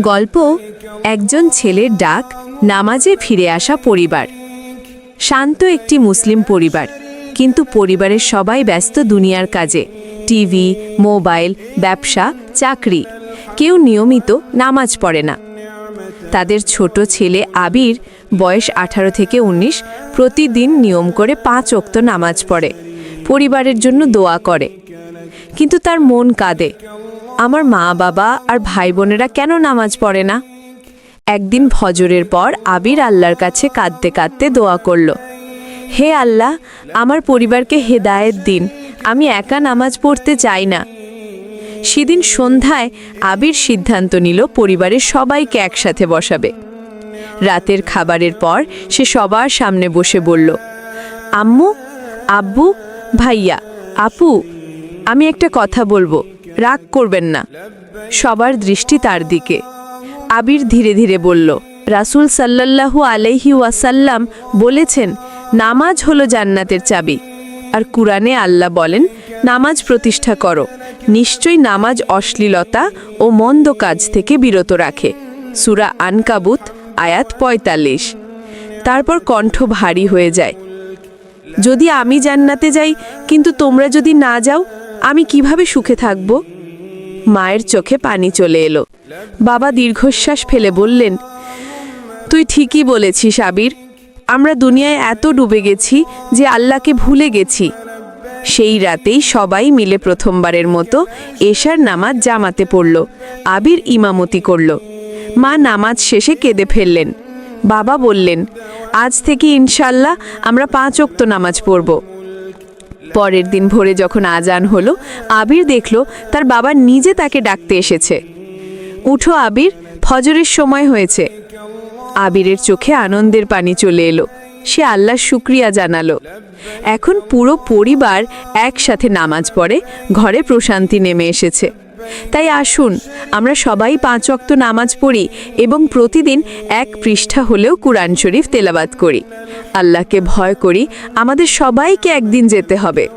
গল্প, একজন ছেলের ডাক, নামাজে ফিরে আসা পরিবার। শান্ত একটি মুসলিম পরিবার, কিন্তু পরিবারের সবাই ব্যস্ত দুনিয়ার কাজে। টিভি, মোবাইল, ব্যবসা, চাকরি। কেউ নিয়মিত নামাজ পড়ে না। তাদের ছোট ছেলে আবির, বয়স আঠারো থেকে ১৯ প্রতিদিন নিয়ম করে পাঁচ অক্ত নামাজ পড়ে। পরিবারের জন্য দোয়া করে। কিন্তু তার মন কাঁদে। আমার মা, বাবা আর ভাই বোনেরা কেন নামাজ পড়ে না? একদিন ফজরের পর আবির আল্লাহর কাছে কাঁদতে কাঁদতে দোয়া করল, হে আল্লাহ, আমার পরিবারকে হেদায়েত দিন, আমি একা নামাজ পড়তে চাই না। সেদিন সন্ধ্যায় আবির সিদ্ধান্ত নিল পরিবারের সবাইকে একসাথে বসাবে। রাতের খাবারের পর সে সবার সামনে বসে বলল, আম্মু, আব্বু, ভাইয়া, আপু, আমি একটা কথা বলব। রাগ করবেন না। সবার দৃষ্টি তার দিকে। আবির ধীরে ধীরে বলল, রাসূল সাল্লাল্লাহু আলাইহি ওয়াসাল্লাম বলেছেন, নামাজ হলো জান্নাতের চাবি। আর কুরআনে আল্লাহ বলেন, নামাজ প্রতিষ্ঠা করো। নিশ্চয়ই নামাজ অশ্লীলতা ও মন্দ কাজ থেকে বিরত রাখে। সূরা আনকাবুত, আয়াত পঁয়তাল্লিশ। তারপর কণ্ঠ ভারী হয়ে যায়। যদি আমি জান্নাতে যাই, কিন্তু তোমরা যদি না যাও আমি কীভাবে সুখে থাকব? মায়ের চোখে পানি চলে এলো। বাবা দীর্ঘশ্বাস ফেলে বললেন, তুই ঠিকই বলেছিস আবির। আমরা দুনিয়ায় এত ডুবে গেছি যে আল্লাহকে ভুলে গেছি। সেই রাতেই সবাই মিলে প্রথমবারের মতো এশার নামাজ জামাতে পড়ল। আবির ইমামতি করল। মা নামাজ শেষে কেঁদে ফেললেন। বাবা বললেন, আজ থেকে ইনশাল্লাহ আমরা পাঁচ অক্ত নামাজ পড়ব। পরের দিন ভোরে যখন আজান হলো, আবির দেখল তার বাবা নিজে তাকে ডাকতে এসেছে। উঠো আবির, ফজরের সময় হয়েছে। আবিরের চোখে আনন্দের পানি চলে এলো। সে আল্লাহর শুক্রিয়া জানালো। এখন পুরো পরিবার একসাথে নামাজ পড়ে, ঘরে প্রশান্তি নেমে এসেছে। তাই আসুন, আমরা সবাই পাঁচ অক্ত নামাজ পড়ি এবং প্রতিদিন এক পৃষ্ঠা হলেও কুরআন শরীফ তেলাবাত করি। আল্লাহকে ভয় করি আমাদের সবাইকে একদিন যেতে হবে।